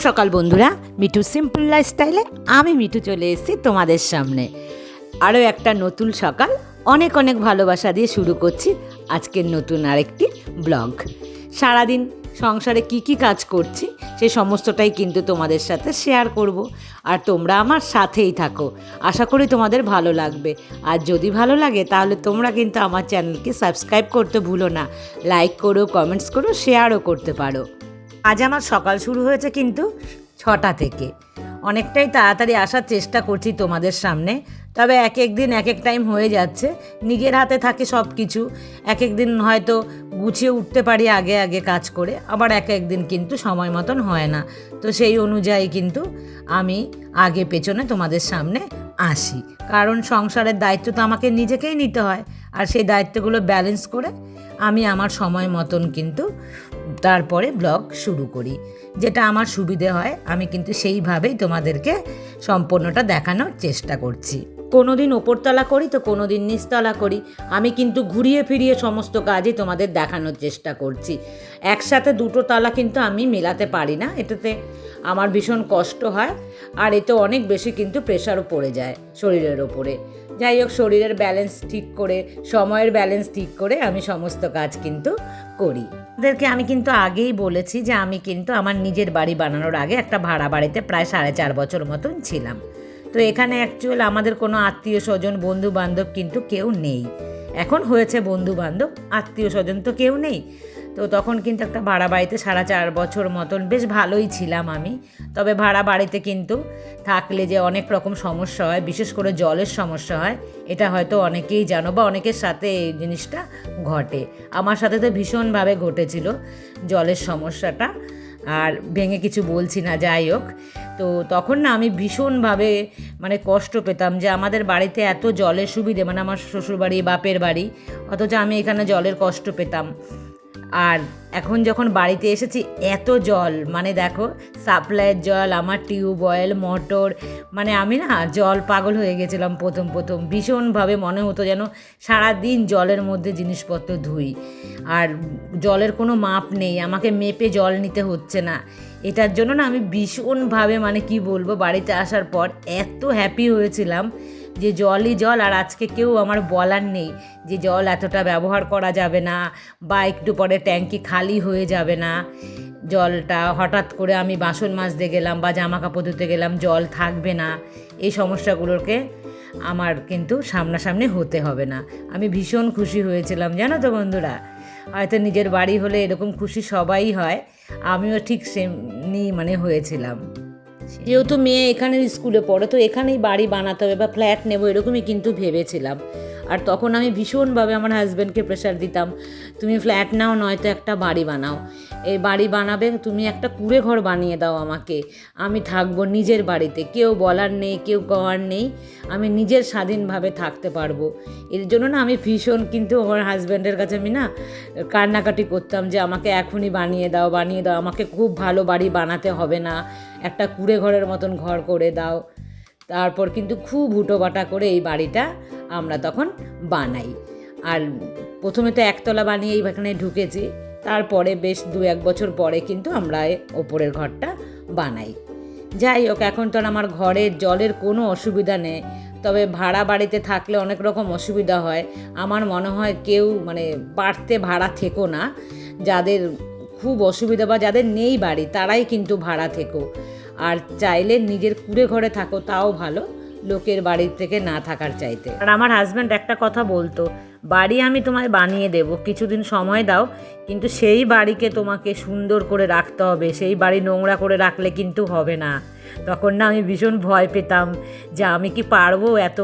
সকাল বন্ধুরা। মিঠু সিম্পল লাইফস্টাইলে আমি মিঠু চলে এসেছি তোমাদের সামনে। আরও একটা নতুন সকাল, অনেক অনেক ভালোবাসা দিয়ে শুরু করছি আজকের নতুন আরেকটি ব্লগ সারাদিন সংসারে কি কি কাজ করছি সেই সমস্তটাই কিন্তু তোমাদের সাথে শেয়ার করব। আর তোমরা আমার সাথেই থাকো। আশা করি তোমাদের ভালো লাগবে। আর যদি ভালো লাগে, তাহলে তোমরা কিন্তু আমার চ্যানেলকে সাবস্ক্রাইব করতে ভুলো না। লাইক করো কমেন্টস করো শেয়ারও করতে পারো। আজ আমার সকাল শুরু হয়েছে কিন্তু ছটা থেকে। অনেকটাই তাড়াতাড়ি আসার চেষ্টা করছি তোমাদের সামনে, তবে এক এক দিন, এক এক টাইম হয়ে যাচ্ছে। নিজের হাতে থাকে সব কিছু এক এক দিন হয়তো গুছিয়ে উঠতে পারি আগে আগে কাজ করে, আবার এক এক দিন কিন্তু সময় মতন হয় না। তো সেই অনুযায়ী কিন্তু আমি আগে পেছনে তোমাদের সামনে আসি। কারণ সংসারের দায়িত্ব তো আমাকে নিজেকেই নিতে হয়। আর সেই দায়িত্বগুলো ব্যালেন্স করে আমি আমার সময় মতন কিন্তু তারপরে ব্লগ শুরু করি। যেটা আমার সুবিধে হয়, আমি কিন্তু সেইভাবেই তোমাদেরকে সম্পূর্ণটা দেখানোর চেষ্টা করছি। কোনো দিন ওপরতলা করি তো কোনো দিন নিচতলা করি। আমি কিন্তু ঘুরিয়ে ফিরিয়ে সমস্ত কাজই তোমাদের দেখানোর চেষ্টা করছি। একসাথে দুটো তলা কিন্তু আমি মেলাতে পারি না, এটাতে আমার ভীষণ কষ্ট হয় আর এতে অনেক বেশি কিন্তু প্রেশারও পড়ে যায় শরীরের ওপরে। যাই হোক, শরীরের ব্যালেন্স ঠিক করে, সময়ের ব্যালেন্স ঠিক করে আমি সমস্ত কাজ কিন্তু করি। ওদেরকে আমি কিন্তু আগেই বলেছি যে আমি কিন্তু আমার নিজের বাড়ি বানানোর আগে একটা ভাড়া বাড়িতে প্রায় সাড়ে চার বছর মতন ছিলাম। তো এখানে অ্যাকচুয়াল আমাদের কোনো আত্মীয় স্বজন, বন্ধু বান্ধব কিন্তু কেউ নেই। এখন হয়েছে বন্ধু বান্ধব, আত্মীয় স্বজন তো কেউ নেই। তো তখন কিন্তু একটা ভাড়া বাড়িতে সাড়ে চার বছর মতন বেশ ভালোই ছিলাম আমি। তবে ভাড়া বাড়িতে কিন্তু থাকলে যে অনেক রকম সমস্যা হয়, বিশেষ করে জলের সমস্যা হয়, এটা হয়তো অনেকেই জানো বা অনেকের সাথে এই জিনিসটা ঘটে। আমার সাথে তো ভীষণভাবে ঘটেছিল জলের সমস্যাটা। আর ভেঙে কিছু বলছি না, যাই হোক। তো তখন না আমি ভীষণভাবে মানে কষ্ট পেতাম যে আমাদের বাড়িতে এত জলের সুবিধে মানে আমার শ্বশুরবাড়ি, বাপের বাড়ি, অথচ আমি এখানে জলের কষ্ট পেতাম। আর এখন যখন বাড়িতে এসেছি, এত জল মানে দেখো, সাপ্লাইয়ের জল, আমার টিউবওয়েল মোটর মানে আমি না জল পাগল হয়ে গেছিলাম প্রথম প্রথম। ভীষণভাবে মনে হতো যেন সারা দিন জলের মধ্যে জিনিসপত্র ধুই। আর জলের কোনো মাপ নেই, আমাকে মেপে জল নিতে হচ্ছে না। এটার জন্য না আমি ভীষণভাবে মানে কি বলব, বাড়িতে আসার পর এত হ্যাপি হয়েছিলাম যে জলই জল, আর আজকে কেউ আমার বলার নেই যে জল এতটা ব্যবহার করা যাবে না বা একটু পরে ট্যাঙ্কি খালি হয়ে যাবে না। জলটা হঠাৎ করে আমি বাসন মাজতে গেলাম বা জামা কাপড় ধুতে গেলাম, জল থাকবে না। এই সমস্যাগুলোকে আমার কিন্তু সামনাসামনি হতে হবে না। আমি ভীষণ খুশি হয়েছিলাম, জানো তো বন্ধুরা? হয়তো নিজের বাড়ি হলে এরকম খুশি সবাই হয়। আমিও ঠিক সেমনি মানে হয়েছিলাম। যেহেতু মেয়ে এখানে স্কুলে পড়ে, তো এখানেই বাড়ি বানাতে হবে বা ফ্ল্যাট নেব এরকমই কিন্তু ভেবেছিলাম। আর তখন আমি ভীষণভাবে আমার হাজব্যান্ডকে প্রেশার দিতাম, তুমি ফ্ল্যাট নাও, নয়তো একটা বাড়ি বানাও। এই বাড়ি বানাবে, তুমি একটা কুড়ে ঘর বানিয়ে দাও আমাকে। আমি থাকব নিজের বাড়িতে, কেউ বলার নেই, কেউ কওয়ার নেই, আমি নিজের স্বাধীনভাবে থাকতে পারব। এর জন্য না আমি ভীষণ কিন্তু আমার হাজব্যান্ডের কাছে আমি না কান্নাকাটি করতাম যে, আমাকে এখনই বানিয়ে দাও বানিয়ে দাও, আমাকে খুব ভালো বাড়ি বানাতে হবে না। একটা কুড়ে ঘরের মতন ঘর করে দাও। তারপর কিন্তু খুব হুটোবাটা করে এই বাড়িটা আমরা তখন বানাই। আর প্রথমে তো একতলা বানিয়ে এখানে ঢুকেছি, তারপরে বেশ দু এক বছর পরে কিন্তু আমরা ওপরের ঘরটা বানাই। যাই হোক, এখন তো আমার ঘরের জলের কোনো অসুবিধা নেই, তবে ভাড়া বাড়িতে থাকলে অনেক রকম অসুবিধা হয়। আমার মনে হয় কেউ মানে বাড়তে ভাড়া থেকো না, যাদের খুব অসুবিধা বা যাদের নেই বাড়ি, তারাই কিন্তু ভাড়া থেকো। আর চাইলে নিজের কুড়ে ঘরে থাকো, তাও ভালো, লোকের বাড়ির থেকে না থাকার চাইতে। আর আমার হাজব্যান্ড একটা কথা বলতো, বাড়ি আমি তোমায় বানিয়ে দেব, কিছুদিন সময় দাও, কিন্তু সেই বাড়িকে তোমাকে সুন্দর করে রাখতে হবে, সেই বাড়ি নোংরা করে রাখলে কিন্তু হবে না। তখন না আমি ভীষণ ভয় পেতাম যে আমি কি পারব এত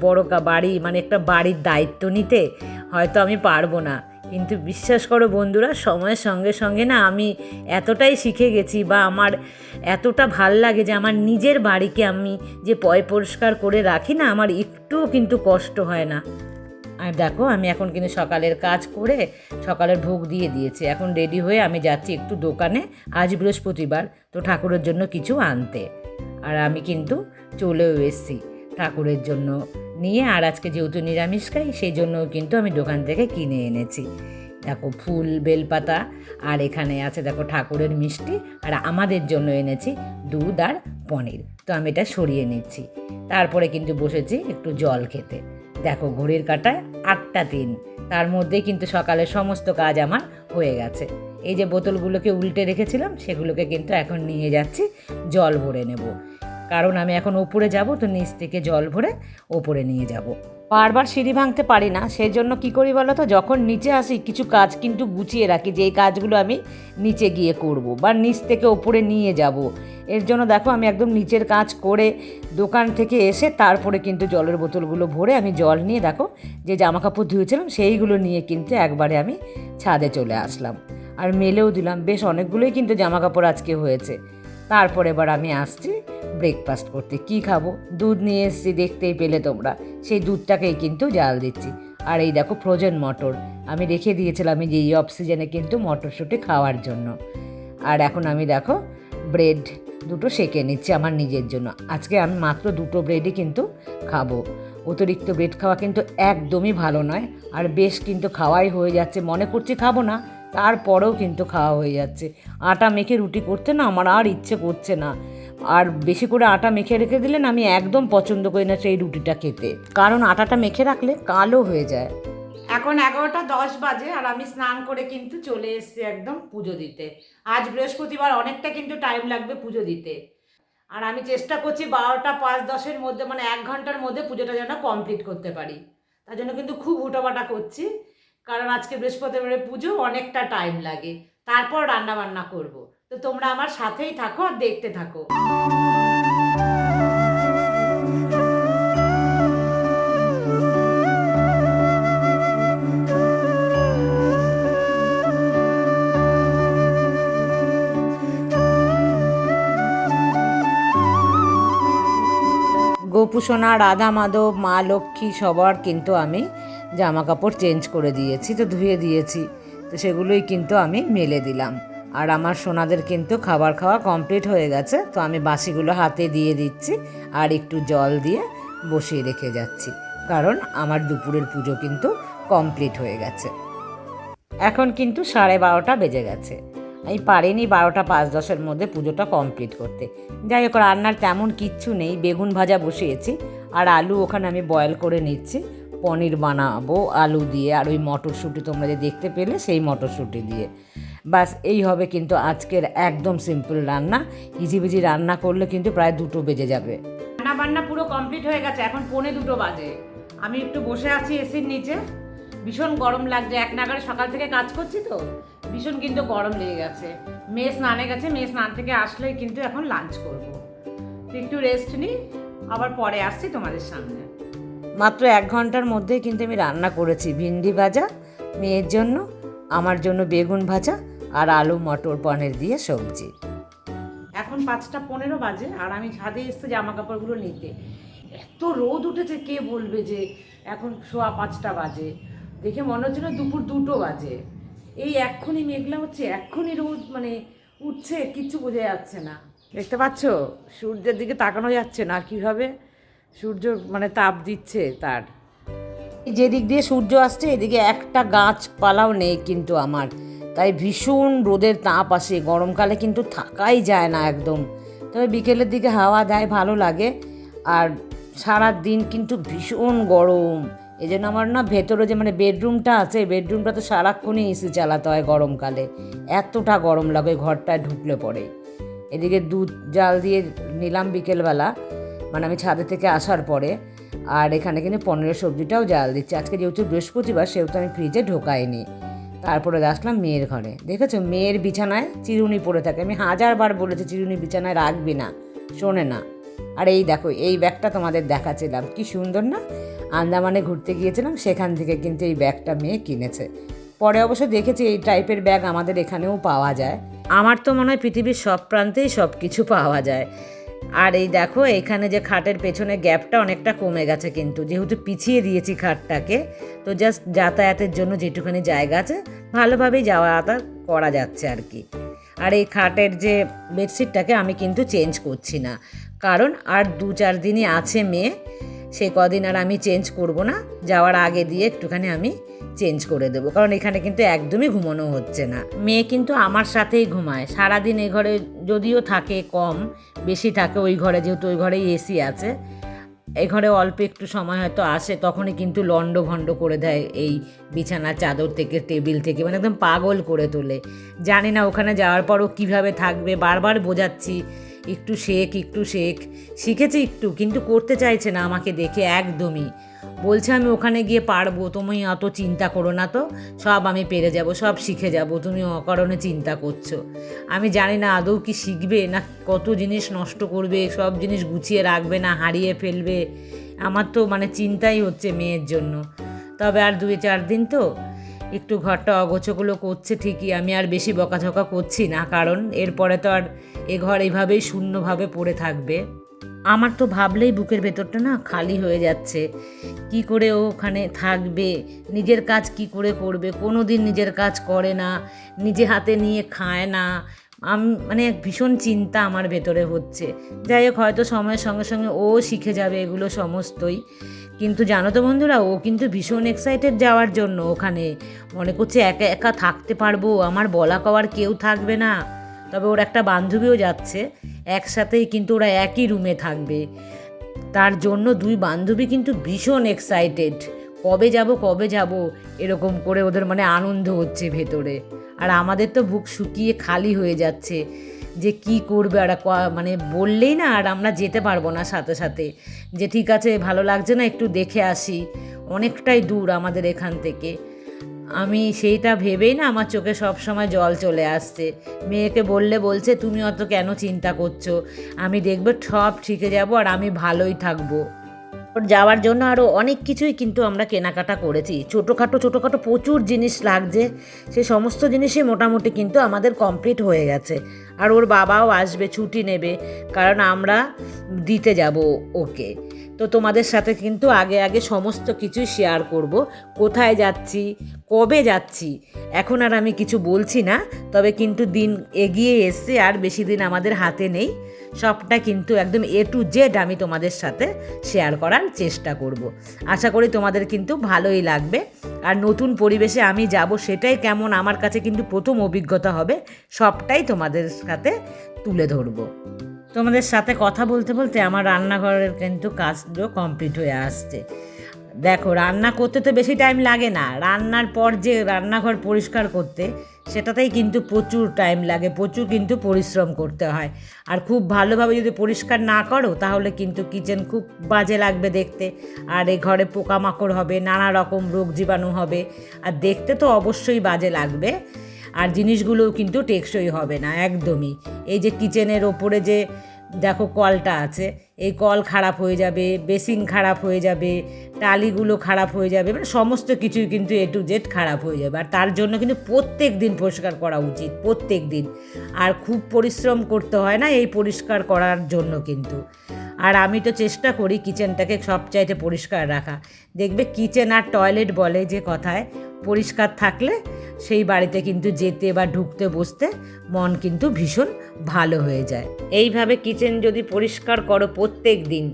বড় বাড়ি মানে একটা বাড়ির দায়িত্ব নিতে? হয়তো আমি পারব না। কিন্তু বিশ্বাস করো বন্ধুরা, সময়ের সঙ্গে সঙ্গে না আমি এতটাই শিখে গেছি বা আমার এতটা ভালো লাগে যে আমার নিজের বাড়িকে আমি যে পয় পরিষ্কার করে রাখি না, আমার একটুও কিন্তু কষ্ট হয় না। আর দেখো, আমি এখন কিন্তু সকালের কাজ করে সকালের ভোগ দিয়ে দিয়েছি। এখন রেডি হয়ে আমি যাচ্ছি একটু দোকানে, আজ বৃহস্পতিবার, তো ঠাকুরের জন্য কিছু আনতে। আর আমি কিন্তু চলেও এসেছি। ঠাকুরের জন্য নিয়ে আর আজকে যেহেতু নিরামিষ খাই, সেই জন্য কিন্তু আমি দোকান থেকে কিনে এনেছি। দেখো ফুল, বেলপাতা আর এখানে আছে দেখো ঠাকুরের মিষ্টি আর আমাদের জন্য এনেছি দুধ আর পনির। তো আমি এটা সরিয়ে নিচ্ছি। তারপরে কিন্তু বসেছি একটু জল খেতে। দেখো ঘড়ির কাটায় আটটা তিন। তার মধ্যেই কিন্তু সকালের সমস্ত কাজ আমার হয়ে গেছে। এই যে বোতলগুলোকে উল্টে রেখেছিলাম, সেগুলোকে কিন্তু এখন নিয়ে যাচ্ছি, জল ভরে নেব। কারণ আমি এখন ওপরে যাব, তো নিচ থেকে জল ভরে ওপরে নিয়ে যাব। বারবার সিঁড়ি ভাঙতে পারি না সেই জন্য কী করি বলো তো? যখন নিচে আসি, কিছু কাজ কিন্তু গুছিয়ে রাখি যে এই কাজগুলো আমি নিচে গিয়ে করব বা নিচ থেকে ওপরে নিয়ে যাব। এর জন্য দেখো, আমি একদম নিচের কাজ করে দোকান থেকে এসে তারপরে কিন্তু জলের বোতলগুলো ভরে আমি জল নিয়ে দেখো, যে জামা কাপড় ধুয়েছিলাম, সেইগুলো নিয়ে কিন্তু একবারে আমি ছাদে চলে আসলাম। আর মেলেও দিলাম, বেশ অনেকগুলোই কিন্তু জামা কাপড় আজকে হয়েছে। তারপরে এবার আমি আসছি ব্রেকফাস্ট করতে। কি খাব? দুধ নিয়ে এসেছি, দেখতেই পেলে তোমরা। সেই দুধটাকেই কিন্তু জাল দিচ্ছি। আর এই দেখো ফ্রোজেন মটর। আমি রেখে দিয়েছিলাম যে, এই অফ সিজনে কিন্তু মটরশুঁটি খাওয়ার জন্য। আর এখন আমি দেখো ব্রেড দুটো সেকে নিচ্ছি আমার নিজের জন্য। আজকে আমি মাত্র দুটো ব্রেডই কিন্তু খাব। অতিরিক্ত ব্রেড খাওয়া কিন্তু একদমই ভালো নয়। আর বেশ কিন্তু খাওয়াই হয়ে যাচ্ছে। মনে করছি খাব না, তারপরেও কিন্তু খাওয়া হয়ে যাচ্ছে। আটা মেখে রুটি করতে না আমার আর ইচ্ছে করছে না। আর বেশি করে আটা মেখে রেখে দিলে না আমি একদম পছন্দ করি না সেই রুটিটা খেতে। কারণ আটাটা মেখে রাখলে কালো হয়ে যায়। এখন এগারোটা দশ বাজে আর আমি স্নান করে কিন্তু চলে এসেছি একদম পুজো দিতে। আজ বৃহস্পতিবার অনেকটা কিন্তু টাইম লাগবে পুজো দিতে। আর আমি চেষ্টা করছি বারোটা পাঁচ দশের মধ্যে মানে এক ঘণ্টার মধ্যে পুজোটা যেন কমপ্লিট করতে পারি। তার জন্য কিন্তু খুব হুটোপাটা করছি। কারণ আজকে বৃহস্পতিবারের পুজো অনেকটা টাইম লাগে। তারপর রান্না বান্না করব। তো তোমরা আমার সাথেই থাকো আর দেখতে থাকো। গোপুসোনা রাধা মাধব, মা লক্ষ্মী সবার কিন্তু আমি জামা কাপড় চেঞ্জ করে দিয়েছি, তো ধুয়ে দিয়েছি, তো সেগুলোই কিন্তু আমি মেলে দিলাম। আর আমার সোনাদের কিন্তু খাবার খাওয়া কমপ্লিট হয়ে গেছে, তো আমি বাসিগুলো হাতে দিয়ে দিচ্ছি আর একটু জল দিয়ে বসিয়ে রেখে যাচ্ছি, কারণ আমার দুপুরের পুজো কিন্তু কমপ্লিট হয়ে গেছে। এখন কিন্তু সাড়ে বারোটা বেজে গেছে। আমি পারিনি বারোটা পাঁচ দশের মধ্যে পুজোটা কমপ্লিট করতে। যাই হোক, রান্নার তেমন কিচ্ছু নেই, বেগুন ভাজা বসিয়েছি, আর আলু ওখানে আমি বয়েল করে নিচ্ছি। পনির বানাবো, আলু দিয়ে, আর ওই মটরশুঁটি তোমরা যে দেখতে পেলে সেই মটরশুঁটি দিয়ে। বাস এই হবে কিন্তু আজকের একদম সিম্পল রান্না। ইজিবিজি রান্না করলে কিন্তু প্রায় দুটো বেজে যাবে। রান্না বান্না পুরো কমপ্লিট হয়ে গেছে এখন পৌনে দুটো বাজে। আমি একটু বসে আছি এসির নিচে। ভীষণ গরম লাগছে এক নাগারে সকাল থেকে কাজ করছি তো। ভীষণ কিন্তু গরম লেগে গেছে। মেয়ে স্নানে গেছে মেয়ে স্নান থেকে আসলেই কিন্তু এখন লাঞ্চ করব। একটু রেস্ট নিই আবার পরে আসছি তোমাদের সামনে। মাত্র এক ঘণ্টার মধ্যেই কিন্তু আমি রান্না করেছি ভিন্ডি ভাজা মেয়ের জন্য আমার জন্য বেগুন ভাজা আর আলু, মটর, পনির দিয়ে সবজি। এখন পাঁচটা পনেরো বাজে আর আমি ছাদে এসেছি জামা কাপড়গুলো নিতে। এত রোদ উঠেছে, কে বলবে যে এখন সোয়া পাঁচটা বাজে? দেখে মনে হচ্ছে না দুপুর দুটো বাজে। এই এক্ষুনি মেঘলা হচ্ছে, এক্ষুনি রোদ মানে উঠছে, কিচ্ছু বোঝা যাচ্ছে না। দেখতে পাচ্ছ? সূর্যের দিকে তাকানো যাচ্ছে না কীভাবে সূর্য মানে তাপ দিচ্ছে তার। যেদিক দিয়ে সূর্য আসছে, এদিকে একটা গাছপালাও নেই কিন্তু আমার। তাই ভীষণ রোদের তাপ আসে, গরমকালে কিন্তু থাকাই যায় না একদম। তবে বিকেলের দিকে হাওয়া দেয়, ভালো লাগে। আর সারা দিন কিন্তু ভীষণ গরম। এই জন্য আমার না ভেতরে যে মানে বেডরুমটা আছে, বেডরুমটা তো সারাক্ষণই এসি চালাতে হয় গরমকালে। এতটা গরম লাগে ঘরটায় ঢুকলে পরে। এদিকে দুধ জাল দিয়ে নিলাম বিকেলবেলা মানে আমি ছাদে থেকে আসার পরে। আর এখানে কিন্তু পনেরো সবজিটাও জাল দিচ্ছি। আজকে যেহেতু বৃহস্পতিবার, সেহেতু আমি ফ্রিজে ঢোকাইনি। তারপরে আসলাম মেয়ের ঘরে। দেখেছ? মেয়ের বিছানায় চিরুনি পড়ে থাকে। আমি হাজারবার বলেছি চিরুনি বিছানায় রাখবি না। শোনে না। আর এই দেখো, এই ব্যাগটা তোমাদের দেখাচ্ছিলাম। কি সুন্দর না? আন্দামানে ঘুরতে গিয়েছিলাম, সেখান থেকে কিন্তু এই ব্যাগটা মেয়ে কিনেছে। পরে অবশ্য দেখেছি এই টাইপের ব্যাগ আমাদের এখানেও পাওয়া যায়। আমার তো মনে হয় পৃথিবীর সব প্রান্তেই সব কিছু পাওয়া যায়। আর এই দেখো, এখানে যে খাটের পেছনে গ্যাপটা অনেকটা কমে গেছে কিন্তু। যেহেতু পিছিয়ে দিয়েছি খাটটাকে, তো জাস্ট যাতায়াতের জন্য যেটুখানি জায়গা আছে, ভালোভাবেই যাওয়া করা যাচ্ছে আর কি। আর এই খাটের যে বেডশিটটাকে আমি কিন্তু চেঞ্জ করছি না। কারণ আর দু চার দিনই আছে মেয়ে সে কদিন আর আমি চেঞ্জ করব না। যাওয়ার আগে দিয়ে একটুখানি আমি চেঞ্জ করে দেবো। কারণ এখানে কিন্তু একদমই ঘুমানো হচ্ছে না। মেয়ে কিন্তু আমার সাথেই ঘুমায়। সারাদিন এ ঘরে যদিও থাকে কম, বেশি থাকে, ওই ঘরে যেহেতু ওই ঘরেই এসি আছে। এ ঘরে অল্প একটু সময় হয়তো আসে, তখনই কিন্তু লন্ড ভণ্ড করে দেয় এই বিছানা চাদর থেকে, টেবিল থেকে মানে একদম পাগল করে তোলে। জানি না ওখানে যাওয়ার পরও কীভাবে থাকবে, বারবার বোঝাচ্ছি। একটু শেখ একটু শেখ শিখেছে একটু, কিন্তু করতে চাইছে না আমাকে দেখে একদমই। বলছে আমি ওখানে গিয়ে পারব, তুমি অত চিন্তা করো না তো। সব আমি পেরে যাব, সব শিখে যাব, তুমি অকারণে চিন্তা করছ। আমি জানি না আদৌ কি শিখবে, না কত জিনিস নষ্ট করবে, সব জিনিস গুছিয়ে রাখবে না, হারিয়ে ফেলবে। আমার তো মানে চিন্তাই হচ্ছে মেয়ের জন্য। তবে আর দুই, চার দিন তো একটু ঘরটা অগোছগুলো করছে ঠিকই, আমি আর বেশি বকাঝকা করছি না, কারণ এরপরে তো আর এ ঘর এইভাবেই শূন্যভাবে পড়ে থাকবে। আমার তো ভাবলেই বুকের ভেতরটা না খালি হয়ে যাচ্ছে। কি করে ও ওখানে থাকবে? নিজের কাজ কি করে করবে? কোনো দিন নিজের কাজ করে না, নিজে হাতে নিয়ে খায় না আমি মানে এক ভীষণ চিন্তা আমার ভেতরে হচ্ছে। যাই হোক হয়তো সময়ের সঙ্গে সঙ্গে ও শিখে যাবে এগুলো সমস্তই। কিন্তু জানো তো বন্ধুরা, ও কিন্তু ভীষণ এক্সাইটেড যাওয়ার জন্য ওখানে। মনে করছে একা একা থাকতে পারব, আমার বলা কওয়ার কেউ থাকবে না। তবে ওর একটা বান্ধবীও যাচ্ছে, একসাথেই কিন্তু ওরা একই রুমে থাকবে। তার জন্য দুই বান্ধবী কিন্তু ভীষণ এক্সাইটেড কবে যাব কবে যাব, এরকম করে ওদের মানে আনন্দ হচ্ছে ভেতরে। আর আমাদের তো বুক শুকিয়ে খালি হয়ে যাচ্ছে যে কি করবে আর মানে বললেই না আর আমরা যেতে পারব না সাথে সাথে। যে ঠিক আছে, ভালো লাগছে না, একটু দেখে আসি। অনেকটাই দূর আমাদের এখান থেকে। আমি সেইটা ভেবেই না আমার চোখে সব সময় জল চলে আসছে। মেয়েকে বললে বলছে, তুমি অত কেন চিন্তা করছ? আমি দেখবে সব ঠিকে যাব আর আমি ভালোই থাকব। যাওয়ার জন্য আরও অনেক কিছুই কিন্তু আমরা কেনাকাটা করেছি। ছোটোখাটো ছোটোখাটো প্রচুর জিনিস লাগছে। সে সমস্ত জিনিসই মোটামুটি কিন্তু আমাদের কমপ্লিট হয়ে গেছে। আর ওর বাবাও আসবে, ছুটি নেবে, কারণ আমরা দিতে যাব ওকে। তো তোমাদের সাথে কিন্তু আগে আগে সমস্ত কিছুই শেয়ার করব। কোথায় যাচ্ছি, কবে যাচ্ছি, এখন আর আমি কিছু বলছি না, তবে কিন্তু দিন এগিয়ে এসছে আর বেশি দিন আমাদের হাতে নেই। সবটা কিন্তু একদম এ টু জেড আমি তোমাদের সাথে শেয়ার করার চেষ্টা করব। আশা করি তোমাদের কিন্তু ভালোই লাগবে। আর নতুন পরিবেশে আমি যাব সেটাই কেমন আমার কাছে কিন্তু প্রথম অভিজ্ঞতা হবে, সবটাই তোমাদের সাথে তুলে ধরবো। তোমাদের সাথে কথা বলতে বলতে আমার রান্নাঘরের কিন্তু কাজগুলো কমপ্লিট হয়ে আসছে। দেখো, রান্না করতে তো বেশি টাইম লাগে না। রান্নার পর যে রান্নাঘর পরিষ্কার করতে, সেটাতেই কিন্তু প্রচুর টাইম লাগে, প্রচুর কিন্তু পরিশ্রম করতে হয়। আর খুব ভালোভাবে যদি পরিষ্কার না করো, তাহলে কিন্তু কিচেন খুব বাজে লাগবে দেখতে। আর এই ঘরে পোকামাকড় হবে, নানা রকম রোগ জীবাণু হবে। আর দেখতে তো অবশ্যই বাজে লাগবে। আর জিনিসগুলোও কিন্তু টেকসই হবে না, একদমই। এই যে কিচেনের ওপরে যে দেখো কলটা আছে, এই কল খারাপ হয়ে যাবে, বেসিন খারাপ হয়ে যাবে, টালিগুলো খারাপ হয়ে যাবে মানে সমস্ত কিছুই কিন্তু এ টু জেড খারাপ হয়ে যাবে। আর তার জন্য কিন্তু প্রত্যেক দিন পরিষ্কার করা উচিত, প্রত্যেক দিন। আর খুব পরিশ্রম করতে হয় না এই পরিষ্কার করার জন্য কিন্তু। আর আমি তো চেষ্টা করি কিচেনটাকে সবচাইতে পরিষ্কার রাখা। দেখবে কিচেন আর টয়লেট বলে যে কথায়, পরিষ্কার থাকলে সেই বাড়িতে কিন্তু যেতে বা ঢুকতে বসতে মন কিন্তু ভীষণ ভালো হয়ে যায়। এইভাবে কিচেন যদি পরিষ্কার করো প্রত্যেক দিন,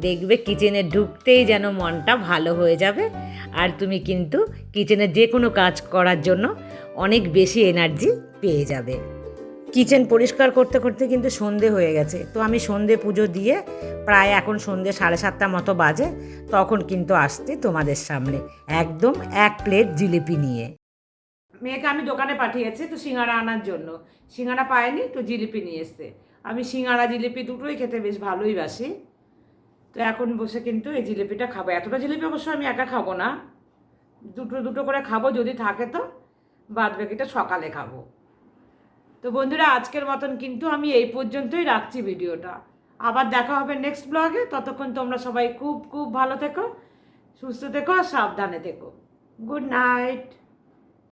দেখবে কিচেনে ঢুকতেই যেন মনটা ভালো হয়ে যাবে। আর তুমি কিন্তু কিচেনে যে কোনো কাজ করার জন্য অনেক বেশি এনার্জি পেয়ে যাবে। কিচেন পরিষ্কার করতে করতে কিন্তু সন্ধে হয়ে গেছে। তো আমি সন্ধে পুজো দিয়ে প্রায় এখন সন্ধে সাড়ে সাতটা মতো বাজে, তখন কিন্তু আসতে তোমাদের সামনে। একদম এক প্লেট জিলিপি নিয়ে। মেয়েকে আমি দোকানে পাঠিয়েছি তো সিঙ্গারা আনার জন্য। সিঙ্গারা পায়নি তো জিলিপি নিয়ে এসছে। আমি সিঙ্গারা, জিলিপি দুটোই খেতে বেশ ভালোই বাসি। তো এখন বসে কিন্তু এই জিলিপিটা খাব। এতটা জিলিপি অবশ্য আমি একা খাব না। দুটো দুটো করে খাব যদি থাকে তো বাদ বাকিটা সকালে খাব। তো বন্ধুরা, আজকের মতন কিন্তু আমি এই পর্যন্তই রাখছি ভিডিওটা। আবার দেখা হবে নেক্সট ব্লগে ততক্ষণ তোমরা সবাই খুব খুব ভালো থেকো, সুস্থ থেকো, আর সাবধানে থেকো। Good night